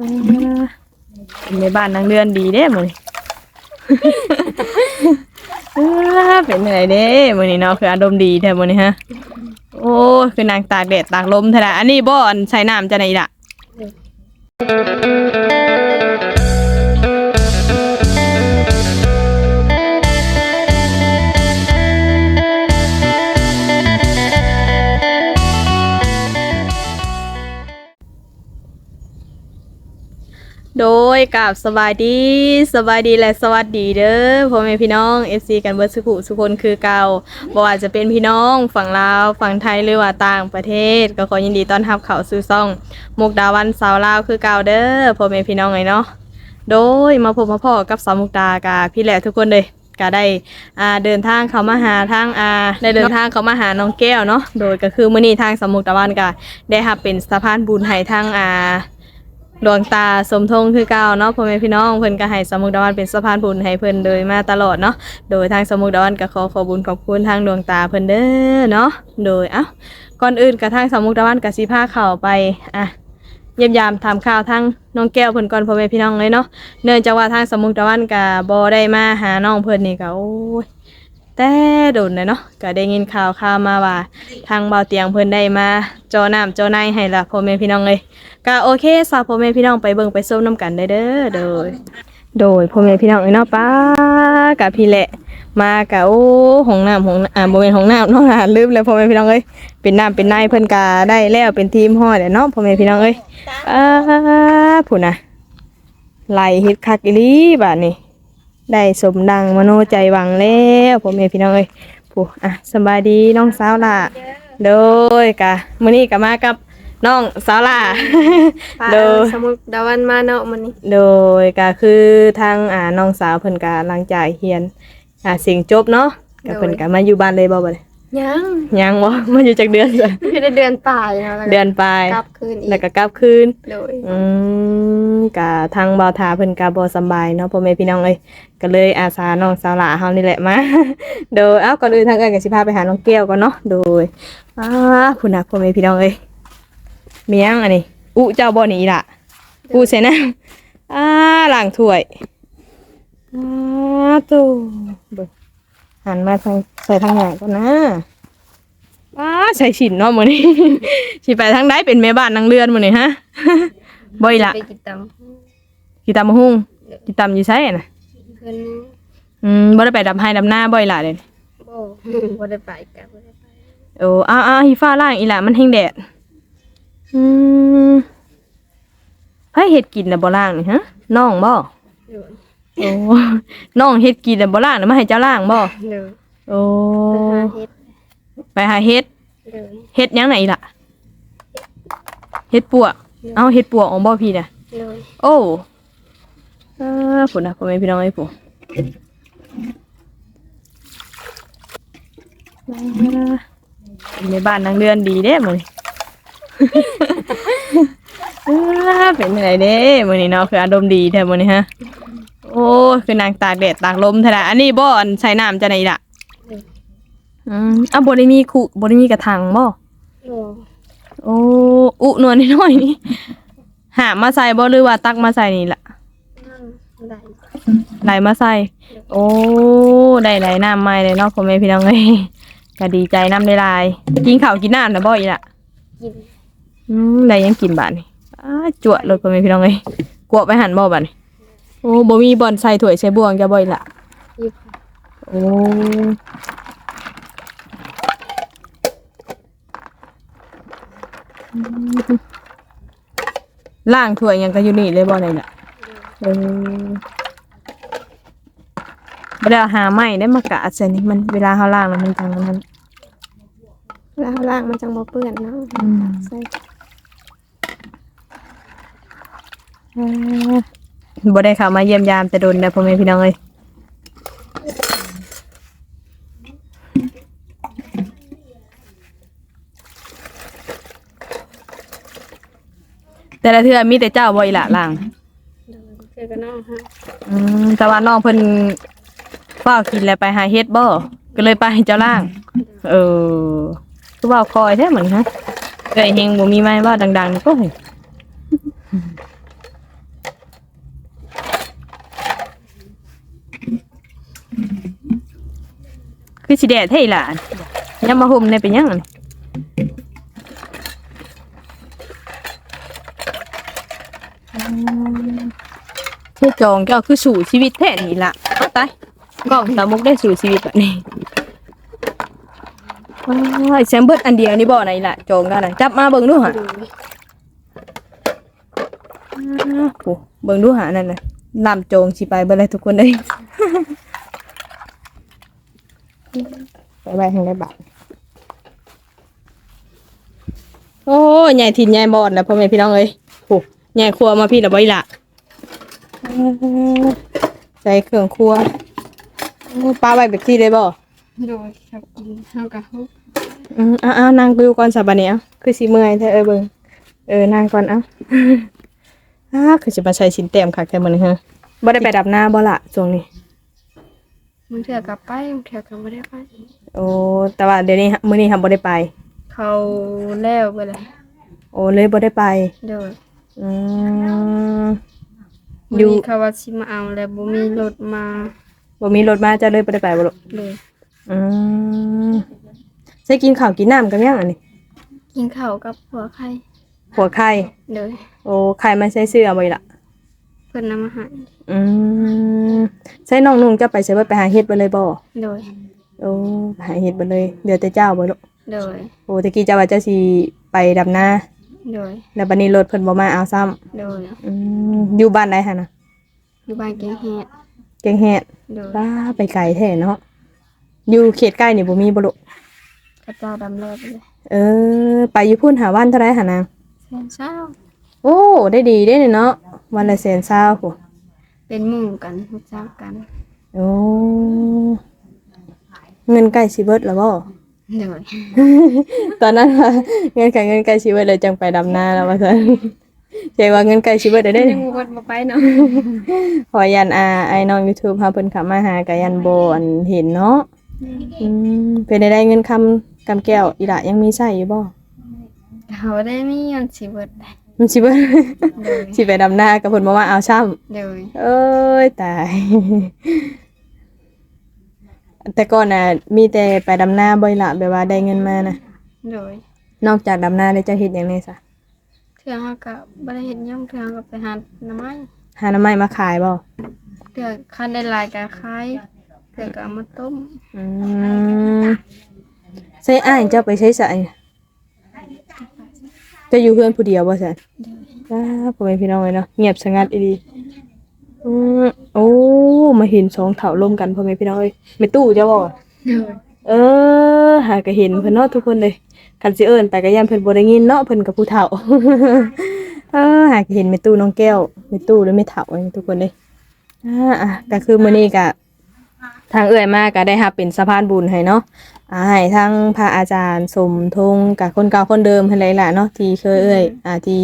เป็นในบ้านนางเรือนดีเด้มื้อนี้เป็นไงเด้มื้อนี้เนาะคืออารมณ์ดีแท้มื้อนี้ฮะ โอ้คือนางตากแดดตากลมแท้ละอันนี้บ่อันใช้น้ำจะไหนล่ะ โดยกับสบายดีสบายดีและสวัสดีเด้อพ่อแม่พี่น้อง FC กันเบิร์สุขุสุคนคือเก่าบ่ว่าจะเป็นพี่น้องฝั่งลาวฝั่งไทยหรือว่าต่างประเทศ ก็ขอยินดีต้อนรับเข้าสู่ซ่องมุกดาวันสาวลาวคือเก่าเด้อพ่อแม่พี่น้องไงเนาะโดยมาพบมาพ่อกับสาวมุกดากาพี่แหละทุกคนเลยก็ได้อ่าเดินทางเข้ามาหาทางอ่าได้เดินทางเข้ามาหาน้องแก้วเนาะโดยก็คือมื้อนี้ทางสาวมุกดาวันก็ได้รับเป็นสะพานบุญให้ทางอ่า ดวงตาสมทงคือเก่าเนาะพ่อแม่พี่น้องเพิ่นก็ให้สมุกดาวันเป็นสะพานบุญให้เพิ่นโดยมาตลอดเนาะโดยทางสมุกดาวันก็ขอขอบุญขอบคุณทางดวงตาเพิ่นเด้อเนาะโดยเอ้าก่อนอื่นก็ทางสมุกดาวันก็สิพาเข้าไปอะเยี่ยมยามถามข่าวทางน้องแก้วเพิ่นก่อนพ่อแม่พี่น้องเลยเนาะเนื่องจากว่าทางสมุกดาวันก็บ่ได้มาหาน้องเพิ่นนี่ก็โอ้ย แต่โดนเลยเนาะก็ได้ยินข่าวข่าวมาว่า ทางเบาเตียงเพิ่นได้มาจอน้ำจอในให้ละพ่อแม่พี่น้องเลยก็โอเคสาวพ่อแม่พี่น้องไปเบิ่งไปส้มน้ำกันได้เด้อโดย โดยพ่อแม่พี่น้องเอ้ยเนาะป้ากับพี่แหละ มากะโอ้ห้องน้ำห้องอ่าบ่แม่นห้องน้ำเนาะอ่าลืมแล้วพ่อแม่พี่น้องเอ้ยเป็นน้ำเป็นในเพิ่นก็ได้แล้วเป็นทีมฮ้อดแล้วเนาะพ่อแม่พี่น้องเอ้ยป้าผู้น่ะไล่เฮ็ดคักอีหลีบาดนี้ ได้สมดังมโนใจหวังแล้วพ่อแม่พี่น้องเอ้ยผู้อะสบายดีน้องสาวล่ะ โดยกะมื้อนี้ก็มากับน้องสาวล่ะ ป้าโดย สมุกดาวันมาเนาะมันนี่โดยก็คือทางอ่าน้องสาวเพิ่นก็หลังจากเรียนอ่าเสิ่งจบเนาะก็เพิ่นก็มาอยู่บ้านเลยบ่บัดนี้ ยังยังบ่มาอยู่จักเดือนจ้ะคือได้เดือนปลายเนาะแล้วก็เดือนปลายกลับคืนอีแล้วกก็กลับคืน โดยอืมก็ทางบ่าวทาเพิ่นก็บ่สำบายเนาะพ่อแม่พี่น้องเอ้ยก็เลยอาสาน้องสาวหลาเฮานี่แหละมาโดยเอ้าก่อนอื่นทางเอิ้นก็สิพาไปหาน้องแก้วก่อนเนาะโดยอ้าพุ่นน่ะพ่อแม่พี่น้องเอ้ยมีหยังอันนี้อุเจ้าบ่หนีล่ะอุใส่น้ำอ่าล้างถ้วยอ้าตูเบิ่ง หันมาทางใส่ทางไหนก่อนนะอ้าใส่ฉินเนาะมื้อนี้ สิไปทางใดเป็นแม่บ้านนางเรือนมื้อนี้ฮะ บ่อยละไปกินตกี่ตำมะฮุ่งกี่ตำอยู่ไสน่ะำเพิ่นอืมบ่ได้ไปดำให้ดำหน้าบ่อยละเด้บ่บ่ได้ไปกะบ่ได้ไปโอ้อ้าวอ้าวฮีฟ้าล่างอีหล่ะมันแห้งแดดอืมไผเฮ็ดกินน่ะบ่ล่างนี่ฮะน้องบ่ โดยโอ้น้องเฮ็ดกินน่ะบ่ล่างน่ะมาให้เจ้าล่างบ่โดยโอ้ไปหาเฮ็ดไปหาเฮ็ดโดยเฮ็ดหยังไหนล่ะเฮ็ดปวกเอาเฮ็ดปวกของบ่พี่น่ะโดยโอ้อ่าพุ่นน่ะพ่อแม่พี่น้องไอ้ผู้ในบ้านนางเรือนดีเด้มื้อนี้อ่าเป็นไงเด้มื้อนี้เนาะคืออารมณ์ดีแท้มื้อนี้ฮะ โอ้ยคือนางตากแดดตากลมแท้ละอันนี้บ่อันใช้น้ำจะไหนล่ะอืมอะบ่ได้มีคุบ่ได้มีกระถางบ่โอ้โอ้อุหนวลนิดหน่อยนี่หามาใส่บ่หรือว่าตักมาใส่นี่ล่ะได้ไหลมาใส่ โอ้ได้ไหลน้ำใหม่เลยเนาะพ่อแม่พี่น้องเอ้ยก็ดีใจน้ำได้หลาย กินข้าวกินน้ำนะบ่อีล่ะกินอืมได้ยังกินบาดนี่อ้าจวดเลยพ่อแม่พี่น้องเอ้ยกวบไปหันบ่บาดนี่ โอ้บ่มีบ่อนใส่ถ้วยใส่บ่วงจะบ่อีล่ะอยู่โอ้ล่างถ้วยหยังก็อยู่นี่เลยบ่ได้ล่ะเออเวลาหาไม้ได้มากะใส่นี่มันเวลาเขาล่างแล้วมันจังมันแล้วล่างมันจังบ่เปื้อนเนาะอืม ใส่ เออ บ่ได้เข้ามาเยี่ยมยามแต่โดนนะพ่อแม่พี่น้องเอ้ยแต่ละเทื่อมีแต่เจ้าบ่อีหละล่างโดยเจอกันเนาะฮะอืมแต่ว่าน้องเพิ่นเฝ้าวกินแล้วไปหาเฮ็ดบ่ก็เลยไปให้เจ้าล่าง เออคือเว่าคอยแท้เหมือนฮะเอ้ยเฮงบ่มีไม้ว่าดังๆก็เห็น คือสิแดดเท่ล่ะยังมาห่มในเป็นยังอันเท่จองก็คือสู่ชีวิตแท้นี่ล่ะเอาตายกล้องสามุกได้สู่ชีวิตแบบนี้ว้ายแซมเบิร์ดอันเดียวนี่บ่ไหนล่ะจองกันน่ะจับมาเบิ่งดูหะโอ้เบิ่งดูหานั่นน่ะลำโจงสิไปเบิ่เลยทุกคนเลย ไปไปทางได้บัตรโอ้ใหญ่ถิ่นใหญ่บอดแล้วพ่อแม่พี่น้องเอ้ยโอ้ใหญ่ครัวมาพี่ละบ่อยละใส่เครื่องครัวโอ้ปลาไว้แบบที่ได้บ่โดยครับกินเฮากับเฮาอืมเอ้าวอ้าวนั่งดูก่อนสับบัดนี้เอ้าคือสิเมื่อยแท้เอ้ยเบิ่งเออนั่งก่อนเอ้าอ้าคือสิมาใช้ชิ้นเต็มคักแท้มื้อนี้ฮะบ่ได้ไปดับหน้าบ่ล่ะช่วงนี้มึงเถื่อกลับไปมึงเถื่อก็บ่ได้ไป โอ้แต่ว่าเดี๋ยวนี้ฮะมื้อนี้ทำบ่ได้ไป เขาแล้วไปเลยโอ้เลยบ่ได้ไปโดยอืมมื้อยู่อนี้เขาว่าสิมาเอาแล้วบ่มีรถมาบ่มีรถมาจะเลยบ่ได้ไปบ่ลูกเลยอืมใช้กินข้าวกินน้ำกันยังอันนี้กินข้าวกับหัวไข่หัวไข่ โดยโอ้ไข่มาใช้เสื้อบ่ล่ะ เพิ่นนำมาให้อืมใช้น้องนุ่งจะไปใช้บ่ไปหาเฮ็ดบ่เลยบ่โดย โอ้ไปหาเฮ็ดบ่เลยเดี๋ยวแต่เจ้าบ่ลูกโดย โอ้ตะกี้เจ้าว่าเจ้าสิไปดำนาโดย แล้วบัดนี้รถเพิ่นบ่มาเอาซ้ำโดย อืมอยู่บ้านใดหั่นน่ะอยู่บ้านแกงเฮ็ดเก่งแฮดโดยบ้าไปไกลแท้เนาะอยู่เขตใกล้นี่บ่มีบ่ลูกกระเจ้าดำเลิศไปเลยเออ ไปอยู่พุ่นหาวันเท่าไรหานางแสนเช้าโอ้ได้ดีได้เนาะวันละแสนเศร้าโหเป็นหมู่กันรู้จักกัน โอ้ เงินใกล้สิเบิดแล้วบ่ โดยตอนนั้นว่าเงินใกล้เงินใกล้สิเบิดเลยจังไปดำนาแล้วว่าซั่นใจว่าเงินใกล้สิเบิดได้เด้ ยังบ่บ่ไปเนาะพอยันอาไอ้น้อง YouTube พาเพิ่นเข้ามาหาก็ยันบ่อันเห็นเนาะอืมเป็นได้ได้เงินคำกำแก้วอีหละยังมีใช้อยู่บ่เขาได้มีเงินสิเบิดได้มันสิเบิด โดยสิไปดำนากับเพิ่นบ่มาเอาซ้ำ โดย เอ้ยตาย แต่ก่อนน่ะมีแต่ไปดำนาบ่อยละแบบว่าได้เงินมานะโดยนอกจากดำนาได้วเจะเฮ็ดหยังไงซะเทื่อเฮาก็บ่ได้เฮ็ดหยังเทื่อเฮาก็ไปหาหน่อไม้หาหน้ำไม้มาขายบ่เทื่อคันได้หลายก็ขายเทื่อก็เอามาต้มอืมใส่อ้ายเจ้าไปใช้สายจะอยู่เพื่อนผู้เดียวบ่ซั่นจ้าพ่อแม่พี่น้องเอ้ยเนาะเงียบสงัดอีดี อืมโอ้มาเห็นสองเถาร่วมกันพ่อแม่พี่น้องเอ้ยแม่ตู้เจ้าบ่โดยเออ หาก็เห็นเพิ่นเนาะทุกคนเลยคันสิเอิ้นไปก็ย่านเพิ่นบ่ได้ยินเนาะเพิ่นกับผู้เฒ่าเออหาก็เห็นแม่ตู้น้องแก้วแม่ตู้หรือแม่เฒ่านี่ทุกคนเลยอ่าอะก็คือมื้อนี้ก็ ทางเอื้อยมาก็ได้รับเป็นสะพานบุญให้เนาะอ่าให้ทั้งพระอาจารย์สมทงกับคนเก่าคนเดิมให้หลายล่ะเนาะที่เคยเอื้อยอ่าที่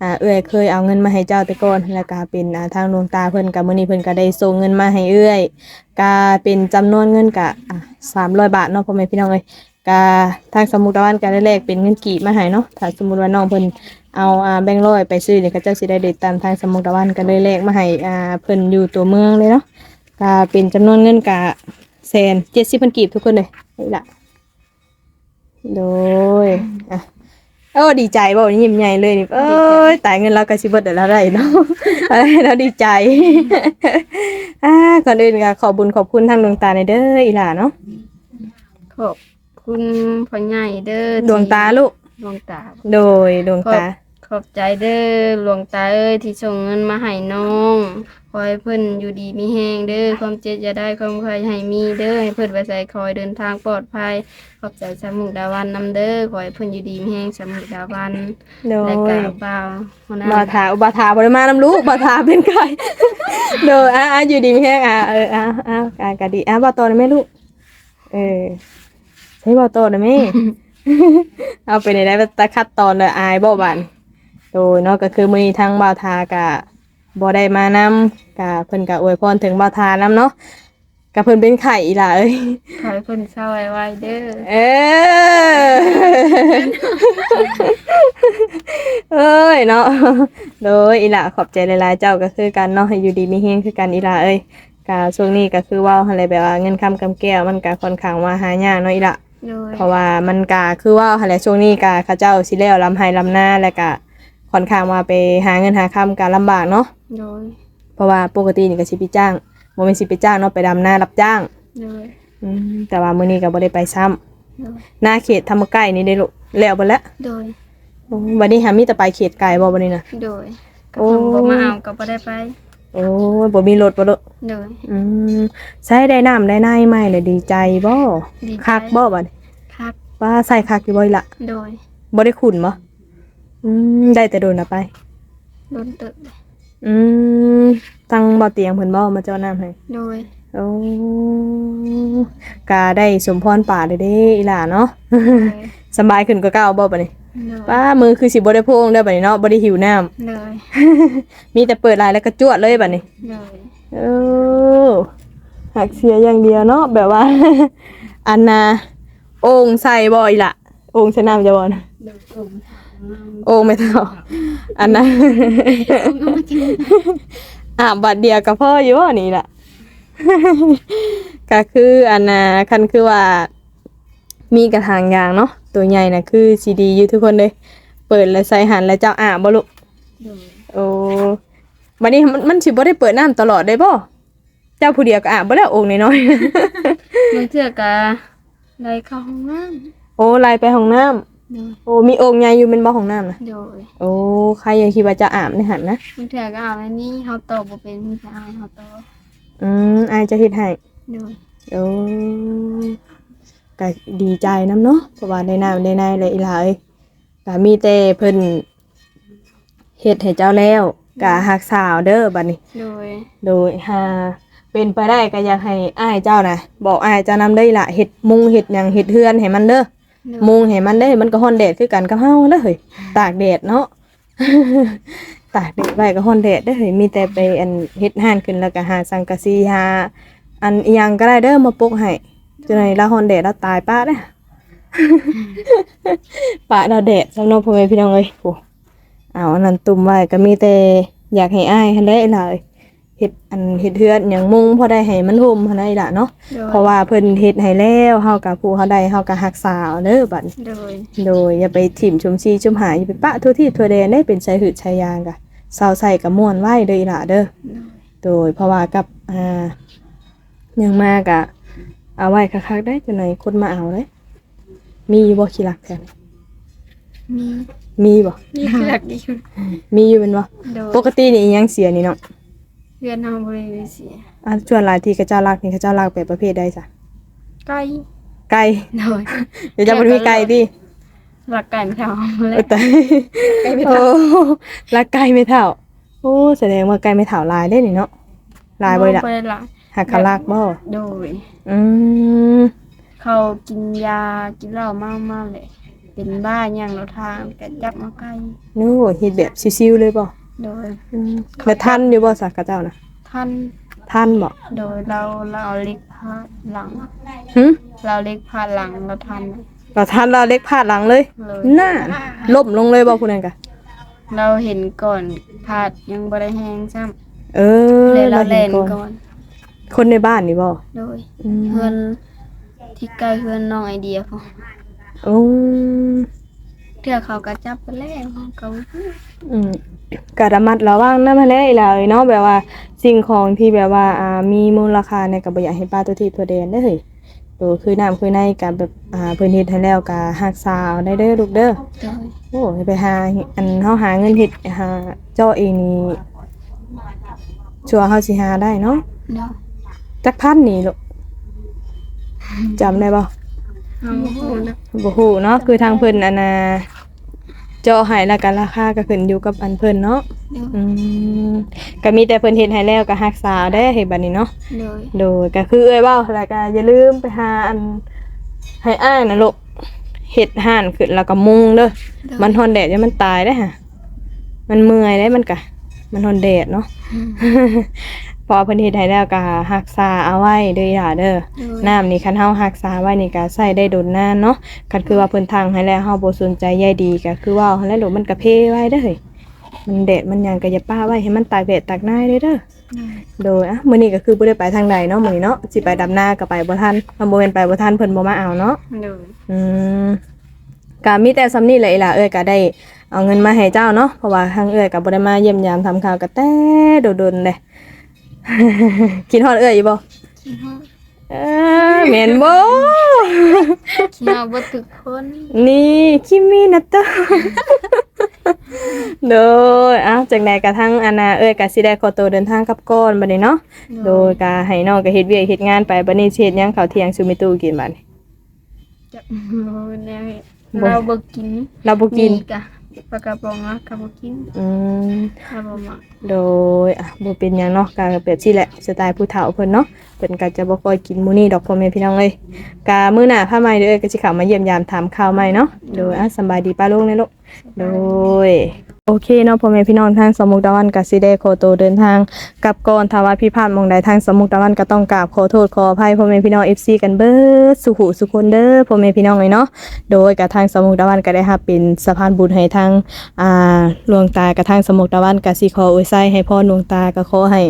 อ่าเอื้อยเคยเอาเงินมาให้เจ้าแต่ก่อนแล้วก็เป็นอ่าทางหลวงตาเพิ่นก็มื้อนี้เพิ่นก็ได้ส่งเงินมาให้เอื้อยก็เป็นจำนวนเงินกะสามร้อยบาทเนาะพ่อแม่พี่น้องเลยกาทางสมุทรตะวันก็ได้แลกเป็นเงินกีบมาให้เนาะถ้าสมมุติว่าน้องเพิ่นเอาอ่าแบงค์ร้อยไปซื้อเนี่ยก็เจ้าสิได้เด็ดตามทางสมุทรตะวันก็ได้แลกมาให้อ่าเพิ่นอยู่ตัวเมืองเลยเนาะ ก็เป็นจำนวนเงินกะแสนเจ็ดสิบพันกีบทุกคนเลยนี่ละโดยอะโอ้ดีใจบ่ยิ้มใหญ่เลยนี่เอ้ยตายเงินเราก็สิเบิดเดี๋ยวเราได้เนาะอะไรเราดีใจอ่าก่อนอื่นก็ขอบุญขอบคุณทางดวงตาในเด้ออีหล่าเนาะขอบคุณพ่อใหญ่เด้อดวงตาลูกดวงตา โดยดวงขอบตาขอบใจเด้อหลวงตาเอ้ยที่ส่งเงินมาให้น้อง ขอให้เพิ่นอยู่ดีมีแฮงเด้อความเจ็บอย่าได้ความใครให้มีเด้อให้เพิ่นไปใส่คอยเดินทางปลอดภัยขอบใจสามุกดาวันนำเด้อขอให้เพิ่นอยู่ดีมีแฮงสามุกดาวันโดและยกาบ่าวหัวหน้าบาทาบาทาบ่ได้มาน้ำลูกบาทาเป็นใครโดยอะอะอยู่ดีมีแฮงอะเอออะอะอะก็ดีอะบ่าวโตนะแม่ลูกเออใช่บ่าวโตนะแม่เอาไปในได้ตะคัดตอนเลยอายบ่บานโดยเนาะก็คือมื้อนี้ทางบ่าวทากะ บ่ได้มานำกะเพิ่นก็อวยพรถึงบ่าวทานํเนาะกะเพิ่นเป็นไข่อีหล่ะเอ้ยขอให้เพิ่นเศร้าไว้ๆเด้อเออเอ้ยเนาะโดยอีหละขอบใจหลายๆเจ้าก็คือกันเนาะให้อยู่ดีมีเฮงคือกันอีหละเอ้ยกาช่วงนี้ก็คือว่าอะไรแบบว่าเงินคำกำแก้วมันก็ค่อนข้างว่าหายากเนาะอีละโดยเพราะว่ามันกาคือว่าอะไรช่วงนี้กาเขาเจ้าสิแล้วลำไห้ลำหน้าแล้วก็ ค่อนข้างว่าไปหาเงินหาคำการลำบากเนาะโดยเพราะว่าปกตินี่ก็สิไปจ้างบ่แม่นสิไปจ้างเนาะไปดำนารับจ้างโดยอืมแต่ว่ามื้อนี้ก็บ่ได้ไปซ้ำโดยหน้าเขตธรรมใกล้นี่ได้ลูกแล้วบ่แล้วโดยโอ้วันนี้หามีแต่ไปเขตไกลบ่บัดนี้น่ะ โดยก็โอ้เพิ่นบ่มาเอาก็บ่ได้ไปโอ้ยบ่มีรถบ่ลูกโดย อืมใช้ได้น้ำได้ในไหมเลยดีใจบ่ดีใจ คักบ่บัดนี้ครับว่าใส่คักอยู่บ่อีหละโดยบ่ได้ขุนบ่ อืมได้แต่โดนละไป โดนเติบเลยอืมตั้งบ่เตียงเพิ่นบ่มาเจ้าน้ำให้ โดยโอ้กาได้สมพรป่าเด้เด้อีหล่าเนาะโดยสบายขึ้นกว่าเก่าบ่บัดนี้โดยป้ามือคือสิบ่ได้โพงเด้อบัดนี้เนาะบ่ได้หิวน้ำ โดยมีแต่เปิดไลน์แล้วก็จวดเลยบัดนี้ โดยเออหักเสียอย่างเดียวเนาะแบบว่า อันนาโอ่งใส่บ่อยละโอ่งใส่น้ำจะบ่นะโดยผม โอ่งไม่เท่า อันนั้นอ่าบัดเดียวกับพ่ออยู่ว่านี่ล่ะก็คืออันน่ะคันคือว่า มีกระถางยางเนาะตัวใหญ่น่ะคือซีดีอยู่ทุกคนเลย เปิดแล้วใส่หันแล้วเจ้าอ่าบ่ลูกโดยโอ้บัดนี้มันมันสิบ่ได้เปิดน้ำตลอดได้บ่เจ้าผู้เดียวก็อาบบ่แล้วโอ่งน้อยๆบางเทื่อก็ได้เข้าห้องน้ำโอ้ไล่ไปห้องน้ำ โดยโอ้มีโอ่งใหญ่อยู่เป็นบ่ห้องน้ำนะโดยโอ้ใครยังคิดว่าจะอาบในหันนะบางเทื่อก็เอาอันนี้เฮาตอบบ่เป็นมีแต่อายเฮาตอบอืมอายจะเฮ็ดให้โดยโอ้ก็ดีใจน้ำเนาะเพราะว่าได้น้ำได้ในเลยอีหลาเอ้ยก็มีแต่เพิ่นเฮ็ดให้เจ้าแล้วก็ฮักสาวเด้อบัดนี้ โดยโดยหาเป็นไปได้ก็อยากให้อ้ายเจ้านะบอกอ้ายเจ้านำได้ละเฮ็ดมุงเฮ็ดหยังเฮ็ดเฮือนให้มันเด้อโดย มุงให้มันได้มันก็ฮ้อนแดดคือกันกับเฮาเด้อเฮ้ยตากแดดเนาะตากแดดไว้ก็ฮ้อนแดดเด้อเฮ้ยมีแต่ไปอันเฮ็ดห่านขึ้นแล้วก็หาสังกะสีหาอันอิหยังก็ได้เด้อมาปกให้จังได๋ละฮ้อนแดดแล้วตายป้าเด้อป้าดาวแดดสำหรับพ่อแม่พี่น้องเอ้ยโอ้เอาอันนั้นตุ่มไว้ก็มีแต่อยากให้อ้ายหั่นแหละล่ะเอ้ย เฮ็ดอันเฮ็ดเฮือนหยังมุงพอได้ให้มันห่มหั่นได้ล่ะเนาะโดยเพราะว่าเพิ่นเฮ็ดให้แล้วเฮากับผู้เฮาได้เฮาก็รักษาเอาเด้อบัดนี้โดยโดยอย่าไปถิ่มชุมชีชุมหายอย่าไปปะทั่วที่ทั่วแดนได้เป็นชายหืดชายยางกะเศร้าใส่กับม่วนไหวเด้ออีหล่ะเด้อโดยโดยเพราะว่ากับอ่ายังมากะเอาไว้คักๆได้จังไหนคนมาเอาเลยมีอยู่บ่ขี้รักแท้มีมีบ่มีหลักอยู่มีอยู่เป็นบ่โดยปกตินี่อิหยังเสียนี่เนาะ เพื่อนเฮาบ่ได้เสียอะส่วนหลายที่เขาเจ้ารักนี่เขาเจ้ารักแบบประเภทใดจ้ะไก่ไก่โดยเดี๋ยวจะบ่มีไก่ติหลักไก่ไม่เท่าเลเอยอแต่ไก่ไม่โอ้เท่ารักไก่ไม่เท่า โอ้แสดงว่าไก่ไม่เท่าลายได้นี่เนาะลายบ่ล่ะบ่ได้หลายหักเขาลากบ่โดย อืมเขากินยากินเหล้ามากมากๆเลย เป็นบ้าอย่างเราทางแต่จับมาใกล้นู่เฮ็ดแบบซิวๆเลยบ่ โดยอืมแล้วทันอยู่บ่สักกะเจ้านะท่านทันบ่โดยเราเราเอาเล็กพาดหลัง หึเราเล็กพาดหลังเราทันเราทันเราเล็กพาดหลังเลยเลยน่าล่มลงเลยบ่ผู้นั้นกะเราเห็นก่อนพาดยังบ่ได้แห้งซ้เออำเลยเราห็เล่นก่อนก่อน คนในบ้านนี่บ่โดยอืมเพื่อนที่ใกล้เพื่อนน้องไอเดียเขาโอ้ เทื่อเขาก็จับไปแล้วเขาก็อืมกระมัดระวังนำาแหละอีหล่ะเอ้ยเนาะแบบว่าสิ่งของที่แบบว่าอ่ามีมูลค่าเนี่ยก็บ่อยากให้ป้าตัวที่ตัวแดนเด้อเฮ้ยโตคือน้ำคือในก็แบบอ่าเพิ่นเฮ็ดให้แล้วก็รักษาเอาได้เด้อลูกเด้อ โดยโอ้ยไปหาอันเฮาหาเงินเฮ็ดหาเจ้าเองนี่ชัวร์เฮาสิหาได้เนาะจักพันนี่ลูกจำได้บ่ เอาหูนะบ่ฮู้เนาะคือทางเพิ่นอันน่ะเจาะให้แล้วก็ราคาก็ขึ้นอยู่กับอันเพิ่นเนาะโดยอืมก็มีแต่เพิ่นเฮ็ดให้แล้วก็รักษาได้เฮ็ดบัดนี้เนาะ โดยโดยก็คือเอ้ยเว้าแล้วก็อย่าลืมไปหาอันให้อ้ายน่ะลูกเฮ็ดห่านขึ้นแล้วก็มุงเด้อโดยมันทนแดดจนมันตายได้อฮะมันเมื่อยได้มันกะ มันทนแดดเนาะ พอเพิ่นเฮ็ดให้แล้วก็รักษาเอาไว้เด้ออย่าเด้อโดยน้ำนี่คันเฮารักษาไว้นี่ก็ใช้ได้โดนนานเนาะคันคือว่าเพิ่นทางให้แล้วเฮาบ่สนใจใยดีก็คือว่าหั่นแหล้วลูกมันก็เพไว้เด้อเฮ้ยมันแดดมันหยังก็อย่าป้าไว้ให้มันตากแดดตากหน้าเด้อเด้อโดยอะมื้อนี้ก็คือบ่ได้ไปทางใดเนาะมื้อนี้เนาะสิไปดำนาก็ไปบ่ทันมันบ่แม่นไปบ่ทันเพิ่นบ่มาเอาเนาะโดยอืมก็มีแต่ซำนี้แหละอีหล่ะเอ้ยก็ได้เอาเงินมาให้เจ้าเนาะเพราะว่าทางเอ้ยก็บ่ได้มาเยี่ยมยามทำข่าวก็แต่โดนๆเลย กินฮอดเอ้ยอยู่บ่เออแม่นบ่คิดว่าบ่ทุกคนนี่คิมินะโตะโดยอ้าวจากไหนกระทั่งอานาเอ้ยกะสิได้ขอตัวเดินทางกลับก่อนบัดนี้เนาะโดยกะให้น้องก็เฮ็ดเวียกเฮ็ดงานไปบัดนี้สิเฮ็ดหยังข้าวเที่ยงซูมิตูกินบัดนี้จะบ่แนวเฮ็ดเราบ่กินเราบ่กินกะ ปลากระป๋องอะก็บ่กินอืมเราบ่มักโดยอะบ่เป็นหยังเนาะกะเปรียบสิแหละสไตล์ผู้เฒ่าเพิ่นเนาะเพิ่นก็จะบ่ค่อยกินมื้อนี้ดอกพ่อแม่พี่น้องเอ้ยกะมื้อหน้าพาใหม่เด้อเอ้ยก็สิเข้ามาเยี่ยมยามถามข่าวใหม่เนาะโดยอะสำบายดีป้าลุงเด้อลูก โดยโอเคเนาะพ่อแม่พี่น้องทางสมุกตะวันกับซีเดโคโตวเดินทางกลับก่อนถ้าวาพี่พาดหมองใดทางสมุกตะวันก็ต้องกราบขอโทษขออภัยพ่อแม่พี่น้อง FC กันเบิดสุขุสุคนเด้อพ่อแม่พี่น้องเลยเนาะโดยกับทางสมุกตะวันก็ได้รับเป็นสะพานบุญให้ทางอ่าหลวงตากับทางสมุกตะวันก็สิขออวยไส้ให้พ่อหลวงตาก็ขอให้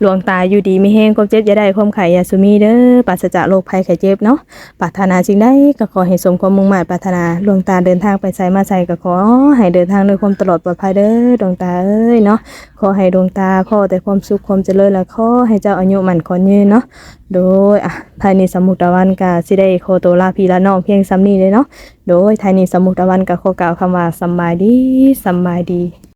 หลวงตาอยู่ดีไม่แห้งความเจ็บอย่าได้ความไข่ยาสุมีเด้อปราศจากโรคภัยไข้เจ็บเนาะปรารถนาสิ่งใดก็ขอให้สมความมุ่งหมายปรารถนาหลวงตาเดินทางไปไสมาไสก็ขอให้เดินทางด้วยความตลอดปลอดภัยเด้อดวงตาเอ้ยเนาะขอให้ดวงตาขอแต่ความสุขความเจริญและขอให้เจ้าอายุมันขอนยืนเนาะโดยอะภายในสมุทรตะวันกาสิได้โคโตวลาพีละน้องเพียงซ้ำนี้เลยเนาะโดยภายในสมุทรตะวันก็ขอกล่าวคำว่าสบายดีสบายดี